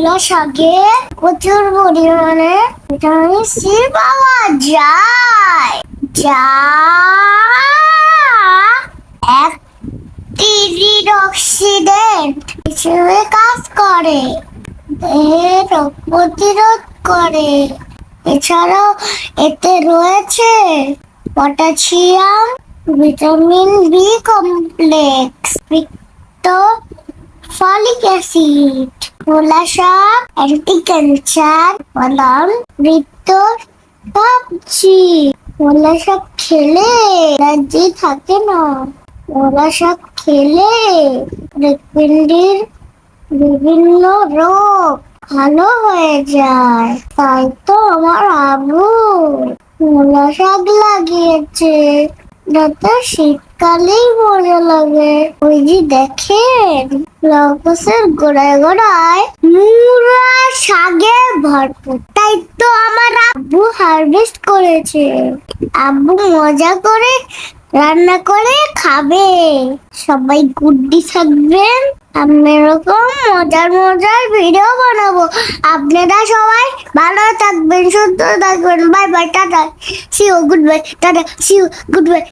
মূলা শাকে প্রচুর পরিমাণে ভিটামিন সি পাওয়া যায় যা অক্সিডেন্ট হিসেবে কাজ করে দেহে রোগ প্রতিরোধ করে। এছাড়াও এতে রয়েছে potassium, vitamin B complex folic acid. মূলা শাক অ্যান্টি ক্যান্সার বনাম বৃত্ত সবজি মূলা শাক খেলে এনার্জি থাকে না। মূলা শাক খেলে বিভিন্ন রোগ ভালো হয়ে যায়। তাই তো আমার আবু মূলা শাক লাগিয়েছে। যাতে শীতকালেই মজা লাগে। ওই যে দেখেন লঙ্কাসের গোড়ায় গোড়ায় মূলা শাকে ভরপুর। তাই তো আমার আব্বু হারভেস্ট করেছে। আব্বু মজা করে রান্না করে খাবে। সবাই গুড্ডি থাকবেন। আমি এরকম মজার মজার ভিডিও বানাবো। আপনারা সবাই ভালো থাকবেন, সুস্থ থাকবেন। Bye bye tata. See you goodbye tata. See you goodbye